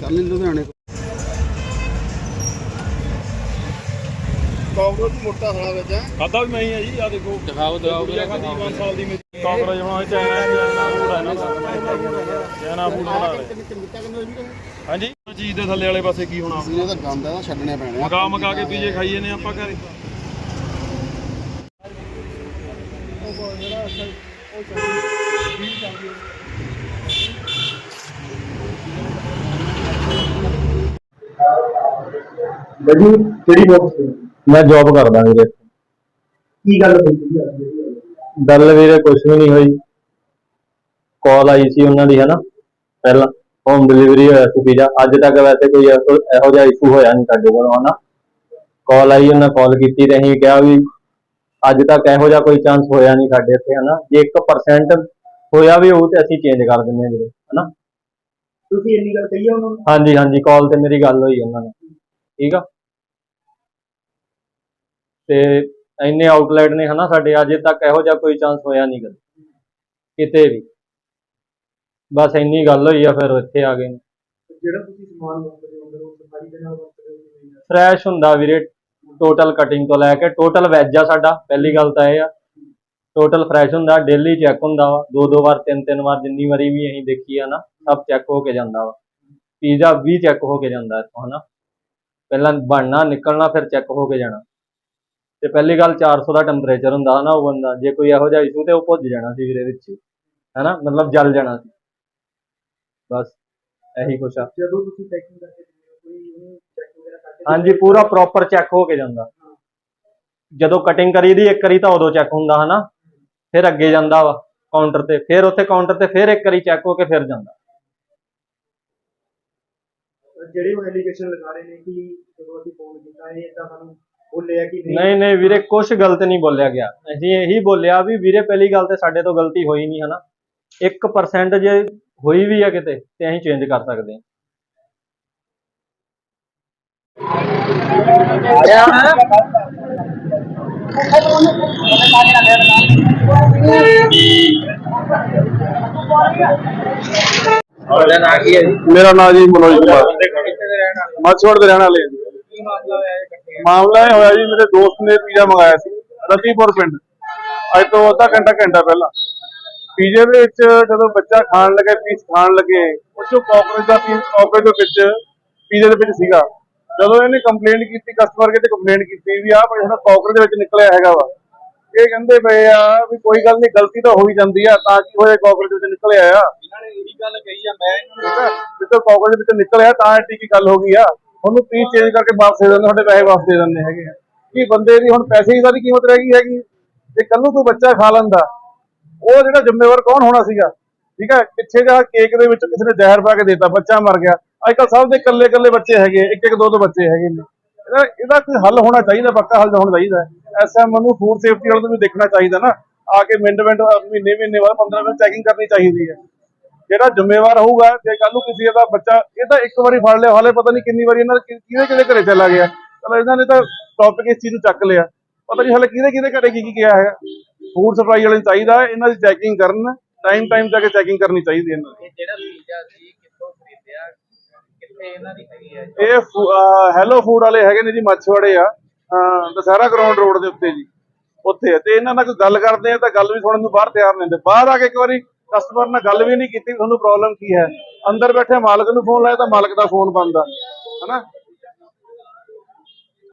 ਕੱਲ ਲੁਧਿਆਣੇ ਕਾਂਗਰਸ ਮੋਟਾ ਸਾਲਾ ਵਿੱਚ ਹੈ। ਖਾਦਾ ਵੀ ਮੈਂ ਹੀ ਆ ਜੀ ਆ ਦੇਖੋ। ਦਿਖਾਓ ਦਿਖਾਓ ਗੁੜੀਆ ਖਾਦੀ 5 ਸਾਲ ਦੀ ਮੇਰੀ। ਕਾਂਗਰਸ ਹੋਣਾ ਚਾਈਨਾ ਚਾਈਨਾ ਫੂਡ ਹੈ ਨਾ। ਫੂਡ ਬਣਾ ਰਹੇ ਹਾਂਜੀ। ਚੀਜ਼ ਦੇ ਥੱਲੇ ਵਾਲੇ ਪਾਸੇ ਕੀ ਹੋਣਾ? ਇਹ ਤਾਂ ਗੰਦ ਹੈ ਨਾ ਛੱਡਣੇ ਪੈਣੇ ਮਕਾ ਕੇ ਪੀਜੇ ਖਾਈਏ ਨੇ ਆਪਾਂ ਘਰੇ। ਕਿਹੜੀ ਮੈਂ ਜੌਬ ਕਰਦਾ ਵੀਰੇ। ਕੀ ਗੱਲ ਹੋਈ? ਗੱਲ ਵੀਰੇ ਕੁਝ ਵੀ ਨਹੀਂ ਹੋਈ। ਕਾਲ ਆਈ ਸੀ ਉਹਨਾਂ ਦੀ ਹਨਾ? ਪਹਿਲਾਂ। ਹੋਮ ਡਿਲੀਵਰੀ ਹੋਇਆ ਸੀ ਪੀਜ਼ਾ ਅੱਜ ਤੱਕ ਵੈਸੇ ਕੋਈ ਇਹੋ ਇਹੋ ਜਿਹਾ ਇਸ਼ੂ ਹੋਇਆ ਨਹੀਂ ਸਾਡੇ ਕੋਲ ਹਨਾ? ਕਾਲ ਆਈ ਉਹਨਾਂ ਕਾਲ ਕੀਤੀ ਤੇ ਅਸੀਂ ਕਿਹਾ ਵੀ ਅੱਜ ਤੱਕ ਇਹੋ ਜਿਹਾ ਕੋਈ ਚਾਂਸ ਹੋਇਆ ਨਹੀਂ ਸਾਡੇ ਇੱਥੇ ਹਨਾ? ਜੇ 1% ਹੋਇਆ ਵੀ ਹੋਊ ਤੇ ਅਸੀਂ ਚੇਂਜ ਕਰ ਦਿੰਦੇ ਹਾਂ ਵੀਰੇ ਹਨਾ? ਤੁਸੀਂ ਇੰਨੀ ਗੱਲ ਕਹੀ ਆ ਉਹਨਾਂ ਨੂੰ? ਹਾਂਜੀ ਹਾਂਜੀ ਕਾਲ ਤੇ ਮੇਰੀ ਗੱਲ ਹੋਈ ਉਹਨਾਂ ਨਾਲ ਠੀਕ ਆ? ਤੇ ਇੰਨੇ ਆਊਟਲੈਟ ਨੇ ਹਨਾ ਸਾਡੇ ਅਜੇ ਤੱਕ ਇਹੋ ਜਿਹਾ ਕੋਈ ਚਾਂਸ ਹੋਇਆ ਨਹੀਂ ਗਾ ਕਿਤੇ ਵੀ। ਬਸ ਇੰਨੀ ਗੱਲ ਹੋਈ ਆ ਫਿਰ ਇੱਥੇ ਆ ਗਏ ਜਿਹੜਾ ਤੁਸੀਂ ਸਮਾਨ ਵਰਤਦੇ ਹੋ ਉਹ ਸਫ਼ਾਈ ਦੇ ਨਾਲ ਵਰਤਦੇ ਹੋ? ਫਰੈਸ਼ ਹੁੰਦਾ ਵੀਰੇ ਟੋਟਲ ਕਟਿੰਗ ਤੋਂ ਲੈ ਕੇ ਟੋਟਲ ਵੈਜ ਆ ਸਾਡਾ ਪਹਿਲੀ ਗੱਲ ਤਾਂ ਇਹ ਆ। ਟੋਟਲ ਫਰੈਸ਼ ਹੁੰਦਾ ਡੇਲੀ ਚੈੱਕ ਹੁੰਦਾ ਵਾ। ਦੋ ਦੋ ਵਾਰ ਤਿੰਨ ਤਿੰਨ ਵਾਰ ਜਿੰਨੀ ਵਾਰੀ ਵੀ ਅਸੀਂ ਦੇਖੀ ਆ ਨਾ ਸਭ ਚੈੱਕ ਹੋ ਕੇ ਜਾਂਦਾ ਵਾ। ਪੀਜ਼ਾ ਵੀ ਚੈੱਕ ਹੋ ਕੇ ਜਾਂਦਾ ਇੱਥੋਂ ਹਨਾ। ਪਹਿਲਾਂ ਬਣਨਾ ਨਿਕਲਣਾ ਫਿਰ ਚੈੱਕ ਹੋ ਕੇ ਜਾਣਾ। ਤੇ ਪਹਿਲੀ ਗੱਲ 400 ਦਾ ਟੈਂਪਰੇਚਰ ਹੁੰਦਾ ਹਨਾ ਉਹ ਬੰਦਾ। ਜੇ ਕੋਈ ਇਹੋ ਜਿਹਾ ਇਸ਼ੂ ਤੇ ਉਹ ਭੁੱਜ ਜਾਣਾ ਸੀ ਵੀਰੇ ਵਿੱਚ। ਹੀ, ਹਨਾ ਮਤਲਬ ਜਲ ਜਾਣਾ ਸੀ। ਬਸ ਇਹੀ ਕੁਛ ਆ। ਜਦੋਂ ਤੁਸੀਂ ਪੈਕਿੰਗ ਕਰਕੇ ਦਿੰਦੇ ਹੋ ਕੋਈ ਉਹਨੂੰ ਚੈੱਕ ਵਗੈਰਾ ਕਰਕੇ ਹਾਂਜੀ ਪੂਰਾ ਪ੍ਰੋਪਰ ਚੈੱਕ ਹੋ ਕੇ ਜਾਂਦਾ। ਜਦੋਂ ਕਟਿੰਗ ਕਰੀ ਦੀ ਇੱਕ ਵਾਰੀ ਤਾਂ ਉਦੋਂ ਚੈੱਕ ਹੁੰਦਾ ਹਨਾ? ਫਿਰ ਅੱਗੇ ਜਾਂਦਾ ਵਾ ਕਾਊਂਟਰ ਤੇ। ਫਿਰ ਉੱਥੇ ਕਾਊਂਟਰ ਤੇ ਫਿਰ ਇੱਕ ਵਾਰੀ ਚੈੱਕ ਹੋ ਕੇ ਫਿਰ ਜਾਂਦਾ। ਜਿਹੜੇ ਉਹ ਐਲੀਗੇਸ਼ਨ ਲਗਾ ਰਹੇ ਨੇ ਕਿ ਜਦੋਂ ਅਸੀਂ ਫੋਨ ਕੀਤਾ ਇਹ ਇਦਾਂ ਸਾਨੂੰ ਬੋਲਿਆ ਕਿ ਨਹੀਂ? ਨਹੀਂ ਨਹੀਂ ਵੀਰੇ ਕੁਝ ਗਲਤ ਨਹੀਂ ਬੋਲਿਆ ਗਿਆ। ਅਸੀਂ ਇਹੀ ਬੋਲਿਆ ਵੀ ਵੀਰੇ ਪਹਿਲੀ ਗੱਲ ਤੇ ਸਾਡੇ ਤੋਂ ਗਲਤੀ ਹੋਈ ਨਹੀਂ ਹਨਾ? 1% ਜੇ ਹੋਈ ਵੀ ਆ ਕਿਤੇ ਤੇ ਅਸੀਂ ਚੇਂਜ ਕਰ ਸਕਦੇ ਹਾਂ। ਤੁਹਾਡਾ ਨਾਂ ਕੀ ਹੈ ਜੀ? ਮੇਰਾ ਨਾਮ ਜੀ ਮਨੋਜ ਕੁਮਾਰ। ਕਿੱਥੇ ਦੇ ਰਹਿਣ ਵਾਲੇ ਮੱਛਵੜ ਦੇ ਰਹਿਣ ਵਾਲੇ ਹਾਂ ਜੀ। ਕੀ ਮਾਮਲਾ ਹੋਇਆ ਇਹ ਇਕੱਠੇ? ਮਾਮਲਾ ਇਹ ਹੋਇਆ ਜੀ ਮੇਰੇ ਦੋਸਤ ਨੇ ਪੀਜ਼ਾ ਮੰਗਾਇਆ ਸੀ ਰਤੀਪੁਰ ਪਿੰਡ। ਅੱਜ ਤੋਂ ਅੱਧਾ ਘੰਟਾ ਘੰਟਾ ਪਹਿਲਾਂ। ਪੀਜ਼ੇ ਦੇ ਵਿੱਚ ਜਦੋਂ ਬੱਚਾ ਖਾਣ ਲੱਗੇ ਪੀਸ ਖਾਣ ਲੱਗੇ ਉਹ ਚੋਂ ਕਾਕਰੋਚ ਦਾ ਪੀਸ ਕਾਕਰੋਚ ਦੇ ਵਿੱਚ ਪੀਜ਼ੇ ਦੇ ਵਿੱਚ ਸੀਗਾ। ਜਦੋਂ ਇਹਨੇ ਕੰਪਲੇਂਟ ਕੀਤੀ ਕਸਟਮਰ ਕੇ ਤੇ ਕੰਪਲੇਂਟ ਕੀਤੀ ਵੀ ਆਹ ਭਾਈ ਸਾਡਾ ਕਾਕਰੋਚ ਦੇ ਵਿੱਚ ਨਿਕਲਿਆ ਹੈਗਾ ਵਾ ਇਹ ਕਹਿੰਦੇ ਪਏ ਆ ਵੀ ਕੋਈ ਗੱਲ ਨਹੀਂ ਗਲਤੀ ਤਾਂ ਹੋ ਹੀ ਜਾਂਦੀ ਆ ਤਾਂ ਕੀ ਹੋਏ ਕਾਕਰੋਚ ਵਿੱਚ ਨਿਕਲਿਆ ਆ? ਇਹਨਾਂ ਨੇ ਇਹੀ ਗੱਲ ਕਹੀ ਆ ਮੈਂ ਜਿੱਦੋਂ ਕਾਕਰੋਚ ਵਿੱਚ ਨਿਕਲਿਆ ਤਾਂ ਐਡੀ ਕੀ ਗੱਲ ਹੋ ਗਈ ਆ। ਉਹਨੂੰ ਪੀਸ ਚੇਂਜ ਕਰਕੇ ਵਾਪਸ ਦੇ ਦਿੰਦੇ ਤੁਹਾਡੇ ਪੈਸੇ ਵਾਪਸ ਦੇ ਦਿੰਦੇ ਹੈਗੇ ਆ। ਕੀ ਬੰਦੇ ਦੀ ਹੁਣ ਪੈਸੇ ਦੀ ਸਾਰੀ ਕੀਮਤ ਰਹਿ ਗਈ ਹੈਗੀ? ਤੇ ਕੱਲ ਨੂੰ ਕੋਈ ਬੱਚਾ ਖਾ ਲੈਂਦਾ ਉਹ ਜਿਹੜਾ ਜ਼ਿੰਮੇਵਾਰ ਕੌਣ ਹੋਣਾ ਸੀਗਾ? ਠੀਕ ਹੈ ਪਿੱਛੇ ਜਿਹੜਾ ਕੇਕ ਦੇ ਵਿੱਚ ਕਿਸੇ ਨੇ ਜ਼ਹਿਰ ਪਾ ਕੇ ਦੇਤਾ ਬੱਚਾ ਮਰ ਗਿਆ। ਅੱਜ ਕੱਲ ਸਭ ਦੇ ਇਕੱਲੇ ਇਕੱਲੇ ਬੱਚੇ ਹੈਗੇ ਇੱਕ ਇੱਕ ਦੋ ਦੋ ਬੱਚੇ ਹੈਗੇ ਨੇ। ਇਹਦਾ ਕੋਈ ਹੱਲ ਹੋਣਾ ਚਾਹੀਦਾ, ਪੱਕਾ ਹੱਲ ਹੋਣਾ ਚਾਹੀਦਾ। ਐਸਐਮ ਨੂੰ ਫੂਡ ਸੇਫਟੀ ਵਾਲੇ ਨੂੰ ਵੀ ਦੇਖਣਾ ਚਾਹੀਦਾ ਨਾ। ਆ ਕੇ ਮਿੰਟ ਮਿੰਟ ਮਹੀਨੇ ਮਹੀਨੇ ਬਾਅਦ 15 ਮਿੰਟ ਚੈਕਿੰਗ ਕਰਨੀ ਚਾਹੀਦੀ ਹੈ। ਜਿਹੜਾ ਜ਼ਿੰਮੇਵਾਰ ਹੋਊਗਾ, ਜੇ ਕੱਲ ਨੂੰ ਕਿਸੇ ਦਾ ਬੱਚਾ ਇਹ ਤਾਂ ਇੱਕ ਵਾਰੀ ਫੜ ਲਿਆ, ਹਾਲੇ ਪਤਾ ਨਹੀਂ ਕਿੰਨੀ ਵਾਰੀ ਇਹਨਾਂ ਦੇ ਕਿਹਦੇ ਕਿਹਦੇ ਘਰੇ ਚਲਾ ਗਿਆ। ਚਲੋ, ਇਹਨਾਂ ਨੇ ਤਾਂ ਟੌਪਿਕ ਇਸ ਚੀਜ਼ ਨੂੰ ਚੱਕ ਲਿਆ। ਪਤਾ ਨਹੀਂ ਹਾਲੇ ਕਿਹਦੇ ਕਿਹਦੇ ਘਰੇ ਕੀ ਕੀ ਗਿਆ ਹੈਗਾ। ਫੂਡ ਸਪਲਾਈ ਵਾਲੇ ਨੂੰ ਚਾਹੀਦਾ, ਇਹਨਾਂ ਦੀ ਚੈਕਿੰਗ ਕਰਨ ਟਾਈਮ ਟਾਈਮ ਜਾ ਕੇ ਚੈਕਿੰਗ ਕਰਨੀ ਚਾਹੀਦੀ ਹੈ ਇਹਨਾਂ ਦੀ। ਜਿਹੜਾ ਪੀਜ਼ਾ ਸੀ ਕਿੱਥੋਂ ਖਰੀਦਿਆ ਕਿੱਥੇ ਇਹਨਾਂ ਦੀ ਹੈਗੀ ਹੈ ਇਹ ਹੈਲੋ ਫੂਡ ਵਾਲੇ ਹੈਗੇ ਨੇ ਜੀ, ਮੱਛਵਾੜੇ ਆ। ਅਹ ਦਸਹਿਰਾ ਗਰਾਊਂਡ ਰੋਡ ਦੇ ਉੱਤੇ ਜੀ, ਉੱਥੇ ਤੇ ਇਹਨਾਂ ਨਾਲ ਕੋਈ ਗੱਲ ਕਰਦੇ ਆ ਤਾਂ ਗੱਲ ਵੀ ਸੁਣਨ ਨੂੰ ਬਾਹਰ ਤਿਆਰ ਨਹੀਂ ਹੁੰਦੇ। ਬਾਹਰ ਆ ਕੇ ਇੱਕ ਵਾਰੀ ਕਸਟਮਰ ਨਾਲ ਗੱਲ ਵੀ ਨਹੀਂ ਕੀਤੀ ਤੁਹਾਨੂੰ ਪ੍ਰੋਬਲਮ ਕੀ ਹੈ? ਅੰਦਰ ਬੈਠੇ ਮਾਲਕ ਨੂੰ ਫੋਨ ਲਾਇਆ ਤਾਂ ਮਾਲਕ ਦਾ ਫੋਨ ਬੰਦ ਆ। ਹਨਾ?